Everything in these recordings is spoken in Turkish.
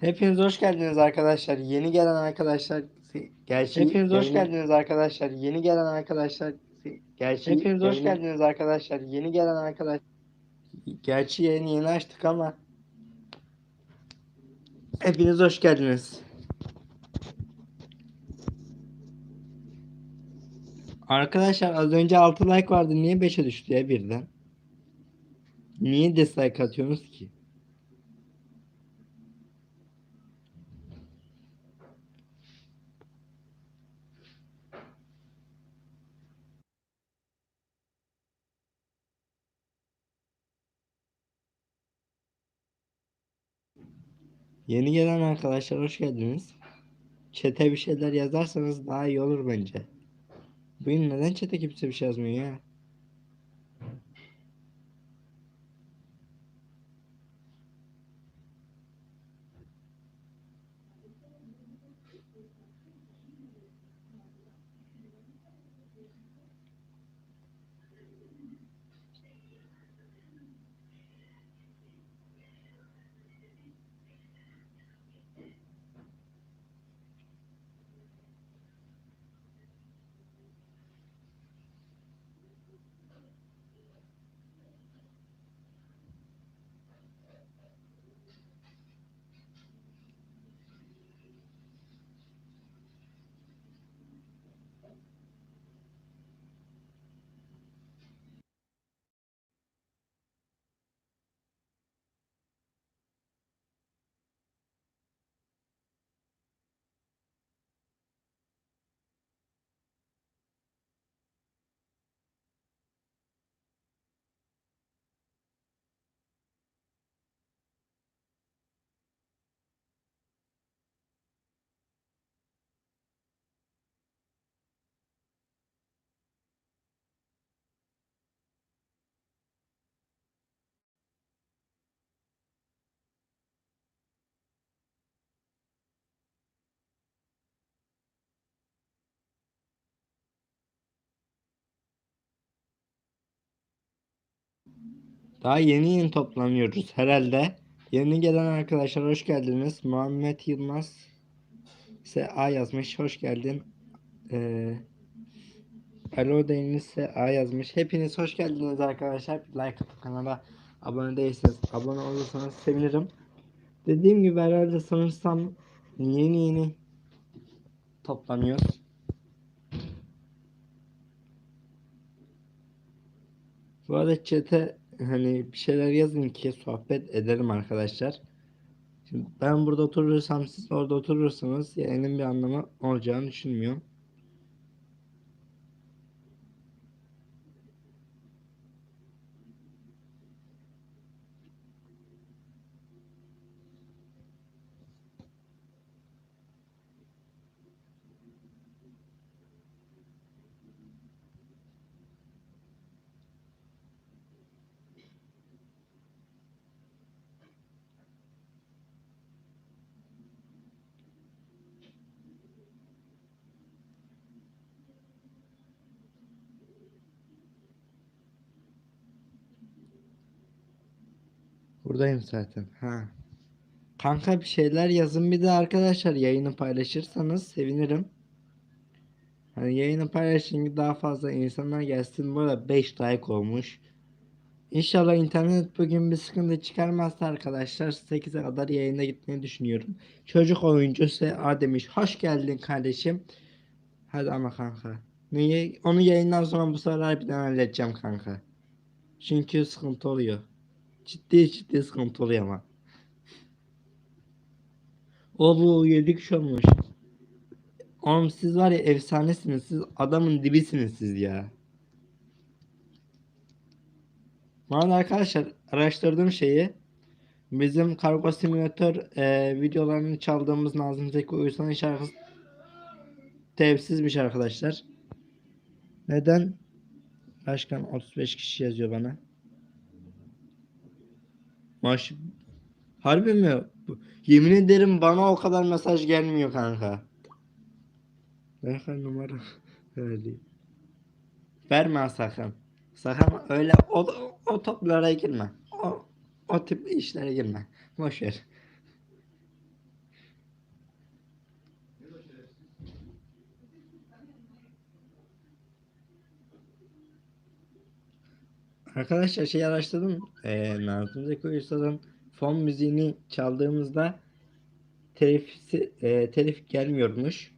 Hepiniz hoş geldiniz arkadaşlar. Yeni gelen arkadaşlar gerçi Hepiniz hoş geldiniz arkadaşlar. Yeni gelen arkadaşlar gerçi Hepiniz hoş geldiniz arkadaşlar. Yeni gelen arkadaş Gerçi yeni yeni açtık ama Hepiniz hoş geldiniz. Arkadaşlar az önce 6 like vardı. Niye 5'e düştü ya birden? Niye dislike atıyorsunuz ki? Yeni gelen arkadaşlar hoş geldiniz. Çete bir şeyler yazarsanız daha iyi olur bence. Bugün neden çete kimse bir şey yazmıyor ya? Daha yeni yeni toplanıyoruz herhalde. Yeni gelen arkadaşlar hoş geldiniz. Muhammed Yılmaz SA yazmış. Hoş geldin. Ee, Alo Deniz SA yazmış. Hepiniz hoş geldiniz arkadaşlar. Like atıp kanala abone değilseniz abone olursanız sevinirim. Dediğim gibi herhalde sanırsam yeni yeni toplanıyoruz. Bu arada chat'e hani bir şeyler yazın ki sohbet edelim arkadaşlar. Şimdi ben burada oturursam siz orada oturursanız yayının bir anlamı olacağını düşünmüyorum. Buradayım zaten. Ha. Kanka bir şeyler yazın bir de arkadaşlar yayını paylaşırsanız sevinirim. Hani yayını paylaşın ki daha fazla insanlar gelsin. Bu arada 5 like olmuş. İnşallah internet bugün bir sıkıntı çıkarmazsa arkadaşlar 8'e kadar yayında gitmeyi düşünüyorum. Çocuk oyuncu SA demiş. Hoş geldin kardeşim. Hadi ama kanka. Niye? Onu yayından sonra bu sefer harbiden halledeceğim kanka. Çünkü sıkıntı oluyor. Ciddi ciddi sıkıntı oluyor ama. O bu 7 kişi olmuş. Oğlum siz var ya efsanesiniz. Siz adamın dibisiniz siz ya. Bana arkadaşlar araştırdığım şeyi bizim kargo simülatör e, videolarını çaldığımız Nazım Zeki Uysal'ın şarkısı tevsizmiş arkadaşlar. Neden? Başkan 35 kişi yazıyor bana. Maş Harbi mi? Yemin ederim bana o kadar mesaj gelmiyor kanka. Kadar numara vereyim. Verme ha sakın. Sakın öyle o, o toplara girme. O, o tip işlere girme. Boş ver. Arkadaşlar şey araştırdım. Ee, Nazım Zeki Uysal'ın fon müziğini çaldığımızda telifsi, e, telif gelmiyormuş.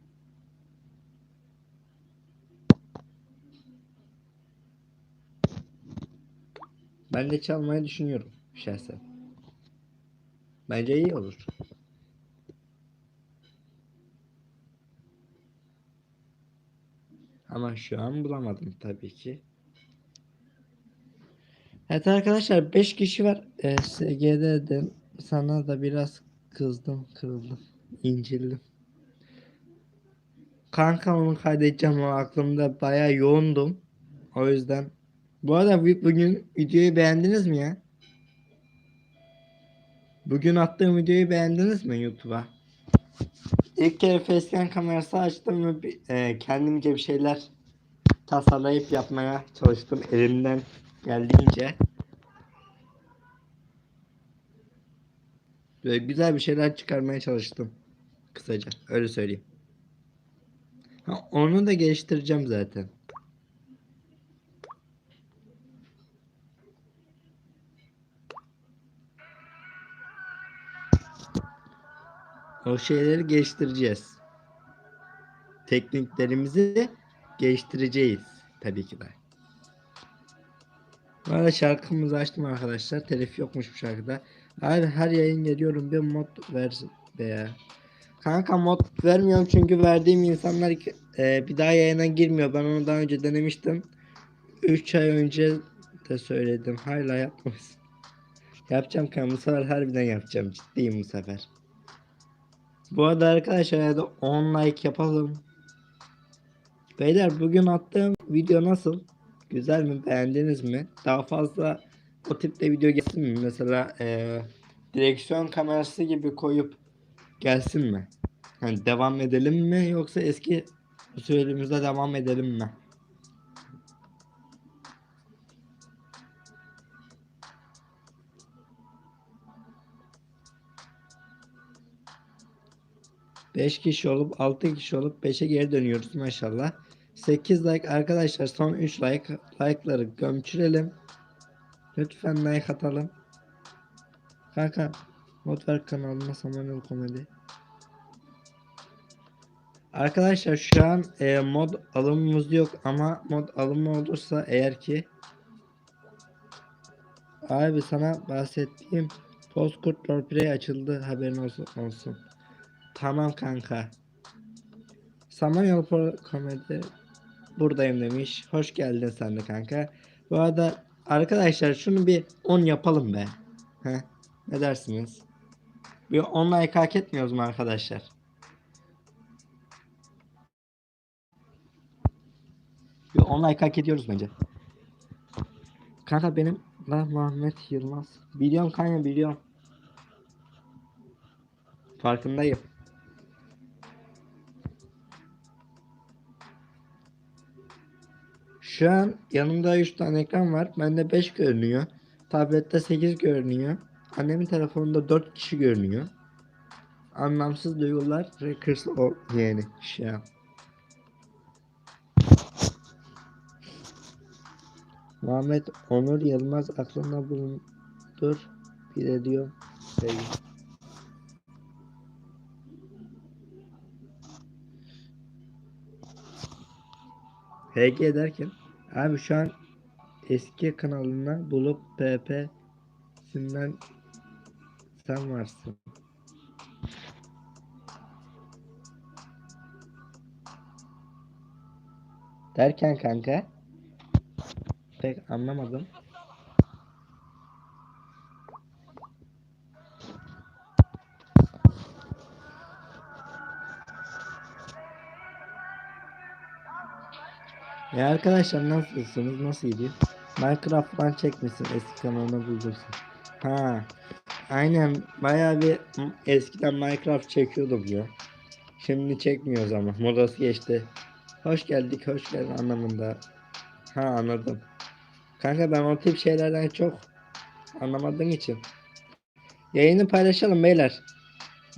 Ben de çalmayı düşünüyorum şahsen. Bence iyi olur. Ama şu an bulamadım tabii ki. Evet arkadaşlar 5 kişi var. SGD'den sana da biraz kızdım, kırıldım, incildim. Kanka onu kaydedeceğim ama aklımda bayağı yoğundum. O yüzden. Bu arada bu- bugün videoyu beğendiniz mi ya? Bugün attığım videoyu beğendiniz mi YouTube'a? İlk kere facecam kamerası açtım ve e, kendimce bir şeyler tasarlayıp yapmaya çalıştım elimden geldiğince. Böyle güzel bir şeyler çıkarmaya çalıştım. Kısaca öyle söyleyeyim. Ha, onu da geliştireceğim zaten. O şeyleri geliştireceğiz. Tekniklerimizi geliştireceğiz tabii ki de. Arada şarkımızı açtım arkadaşlar. Telif yokmuş bu şarkıda. Her, her yayın geliyorum bir mod ver be ya. Kanka mod vermiyorum çünkü verdiğim insanlar e, bir daha yayına girmiyor. Ben onu daha önce denemiştim. 3 ay önce de söyledim. Hala yapmamışsın. Yapacağım kanka bu sefer harbiden yapacağım. Ciddiyim bu sefer. Bu arada arkadaşlar ya da 10 like yapalım. Beyler bugün attığım video nasıl? Güzel mi? Beğendiniz mi? Daha fazla o tipte video gelsin mi? Mesela eee, direksiyon kamerası gibi koyup gelsin mi? Hani devam edelim mi yoksa eski usulümüzde devam edelim mi? Beş kişi olup 6 kişi olup 5'e geri dönüyoruz maşallah. 8 like arkadaşlar son 3 like like'ları gömçürelim. Lütfen like atalım. Kanka mod ver kanalıma Samuel Komedi. Arkadaşlar şu an e, mod alımımız yok ama mod alımı olursa eğer ki Abi sana bahsettiğim Postkurt Roleplay açıldı haberin olsun, olsun. Tamam kanka. Samanyolu Komedi buradayım demiş. Hoş geldin sen de kanka. Bu arada arkadaşlar şunu bir 10 yapalım be. Heh, ne dersiniz? Bir 10 like hak etmiyoruz mu arkadaşlar? Bir 10 like hak ediyoruz bence. Kanka benim la Muhammed Yılmaz. Biliyorum kanka biliyorum. Farkındayım. Şu an yanımda 3 tane ekran var. Bende 5 görünüyor. Tablette 8 görünüyor. Annemin telefonunda 4 kişi görünüyor. Anlamsız duygular Records o yani şey. Muhammed Onur Yılmaz aklında bulundur. Bir de diyor. Sevgi. HG derken abi şu an eski kanalına bulup pp'sinden sen varsın. Derken kanka pek anlamadım. Ya arkadaşlar nasılsınız? Nasıl gidiyor? Minecraft falan çekmişsin eski kanalına buldursun. Ha. Aynen bayağı bir eskiden Minecraft çekiyordum ya. Şimdi çekmiyoruz ama modası geçti. Hoş geldik, hoş geldin anlamında. Ha anladım. Kanka ben o tip şeylerden çok anlamadığım için. Yayını paylaşalım beyler.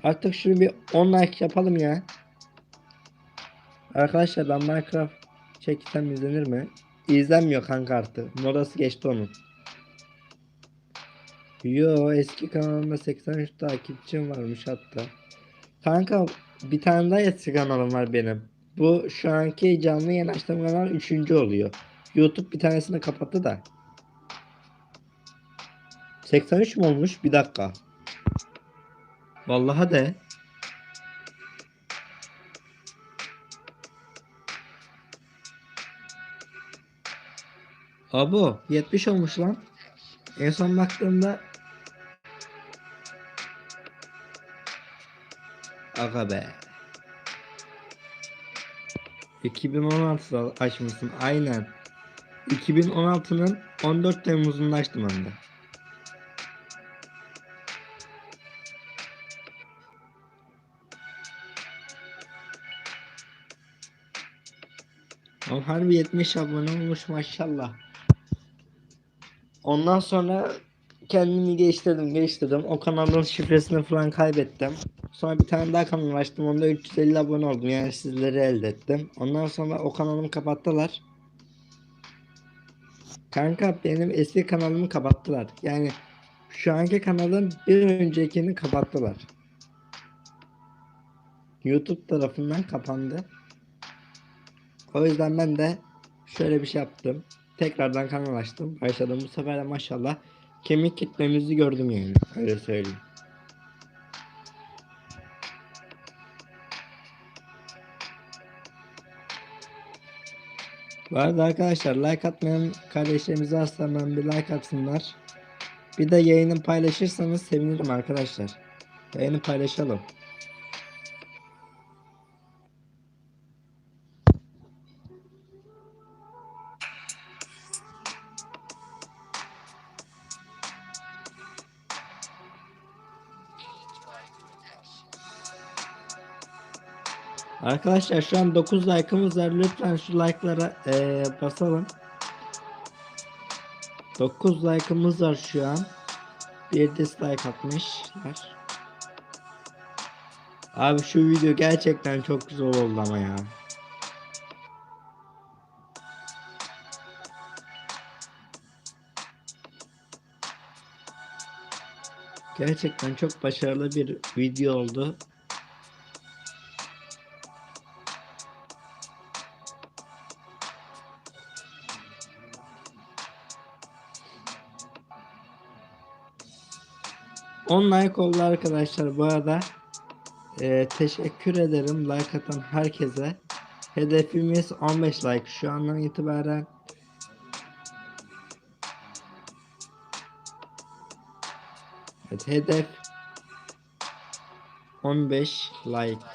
Artık şunu bir 10 like yapalım ya. Arkadaşlar ben Minecraft çeksem izlenir mi? İzlenmiyor kanka artık. Modası geçti onun. Yo eski kanalımda 83 takipçim varmış hatta. Kanka bir tane daha eski kanalım var benim. Bu şu anki canlı yayın açtığım kanal üçüncü oluyor. YouTube bir tanesini kapattı da. 83 mi olmuş? Bir dakika. Vallahi de. Abo 70 olmuş lan. En son baktığımda Aga be. 2016'da açmışsın aynen. 2016'nın 14 Temmuz'unda açtım ben de. O harbi 70 abone olmuş maşallah. Ondan sonra kendimi geliştirdim geliştirdim. O kanalın şifresini falan kaybettim. Sonra bir tane daha kanal açtım. Onda 350 abone oldum. Yani sizleri elde ettim. Ondan sonra o kanalımı kapattılar. Kanka benim eski kanalımı kapattılar. Yani şu anki kanalın bir öncekini kapattılar. YouTube tarafından kapandı. O yüzden ben de şöyle bir şey yaptım. Tekrardan kanal açtım. Başladım. Bu sefer de maşallah kemik kitlemizi gördüm yani. Öyle söyleyeyim. Bu arada arkadaşlar like atmayan kardeşlerimize aslandan bir like atsınlar. Bir de yayını paylaşırsanız sevinirim arkadaşlar. Yayını paylaşalım. Arkadaşlar şu an 9 like'ımız var. Lütfen şu like'lara eee, basalım. 9 like'ımız var şu an. Bir dislike atmışlar. Abi şu video gerçekten çok güzel oldu ama ya. Gerçekten çok başarılı bir video oldu. On like oldu arkadaşlar bu arada. Ee, teşekkür ederim like atan herkese. Hedefimiz 15 like şu andan itibaren. Evet, hedef 15 like.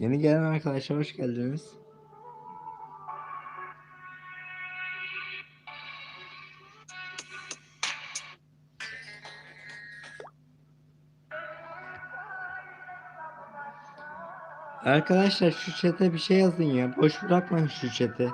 Yeni gelen arkadaşlar hoş geldiniz. Arkadaşlar şu chat'e bir şey yazın ya. Boş bırakmayın şu chat'i.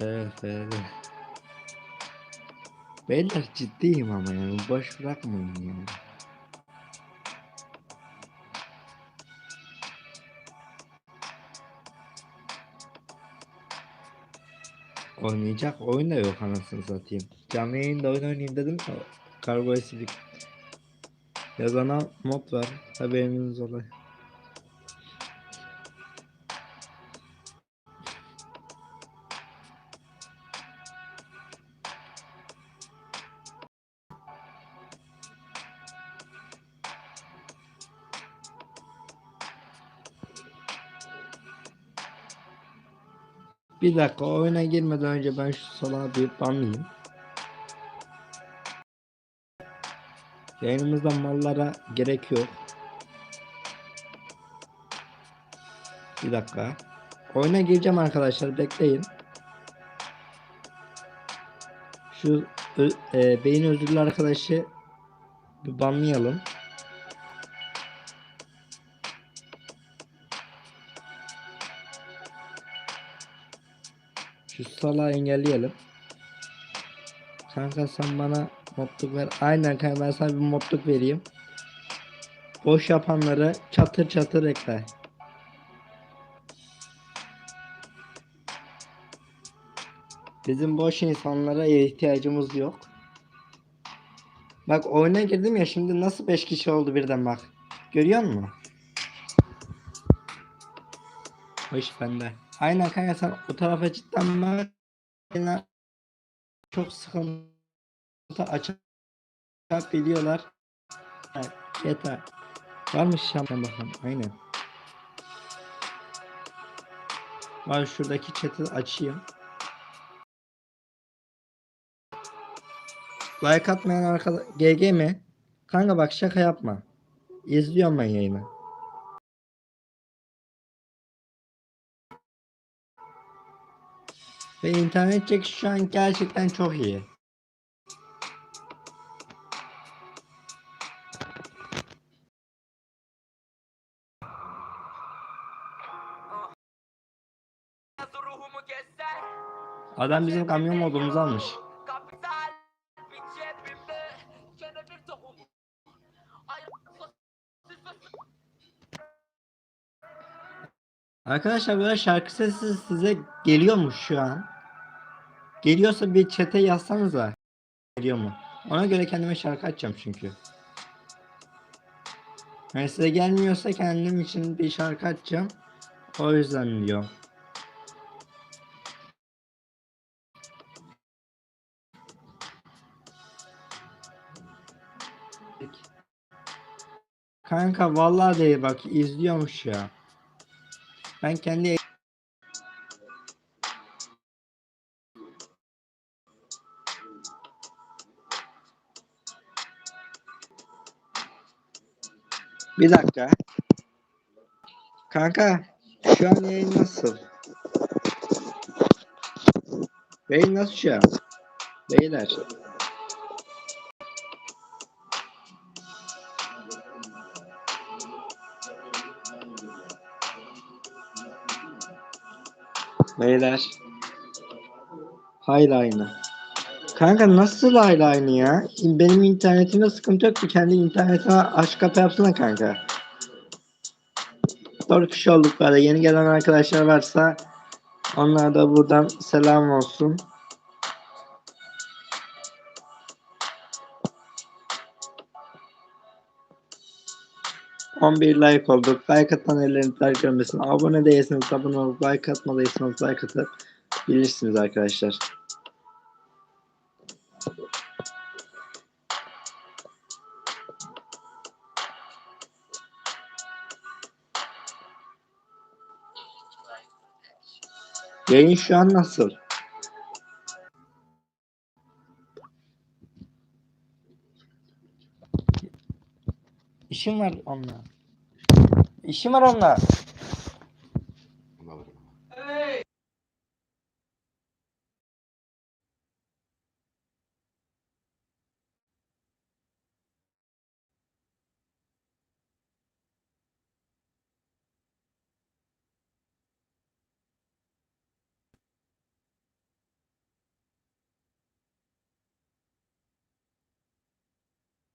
Evet. Beyler ciddiyim ama yani boş bırakmayın ya. Oynayacak oyun da yok anasını satayım. Canlı yayında oyun oynayayım dedim de kargo silik. Yazana mod var haberiniz olay. Bir dakika oyuna girmeden önce ben şu salağı bir banlayayım. Yayınımızda mallara gerek yok. Bir dakika. Oyuna gireceğim arkadaşlar bekleyin. Şu e, beyin özürlü arkadaşı bir banlayalım. Şu salağı engelleyelim. Kanka sen bana modluk ver. Aynen kanka ben sana bir modluk vereyim. Boş yapanları çatır çatır ekle. Bizim boş insanlara ihtiyacımız yok. Bak oyuna girdim ya şimdi nasıl 5 kişi oldu birden bak. Görüyor musun? İş bende. Aynen kanka sen o tarafa cidden bak. Çok sıkıntı açıp biliyorlar. Evet, yeter. Varmış şampiyon bakalım. Aynen. Var şuradaki chat'i açayım. Like atmayan arkadaş GG mi? Kanka bak şaka yapma. İzliyorum ben yayını. Ve internet çekişi şu an gerçekten çok iyi. Adam bizim kamyon modumuzu almış. Arkadaşlar böyle şarkı sesi size geliyormuş şu an. Geliyorsa bir chat'e yazsanıza. Geliyor mu? Ona göre kendime şarkı açacağım çünkü. Yani size gelmiyorsa kendim için bir şarkı açacağım. O yüzden diyor. Kanka vallahi değil bak izliyormuş ya. Ben kendi Bir dakika. Kanka şu an yayın nasıl? Yayın nasıl şu an? Beyler. Beyler. Aynı. Kanka nasıl aynı ya? Benim internetimde sıkıntı yok ki kendi internetine aç kapı yapsana kanka. Dört kişi olduk böyle. Yeni gelen arkadaşlar varsa onlara da buradan selam olsun. On bir like olduk. Like atan ellerini görmesin. Abone değilseniz abone olup like atmadıysanız like atıp bilirsiniz arkadaşlar. Yayın şu an nasıl? İşim var onunla. İşim var onunla.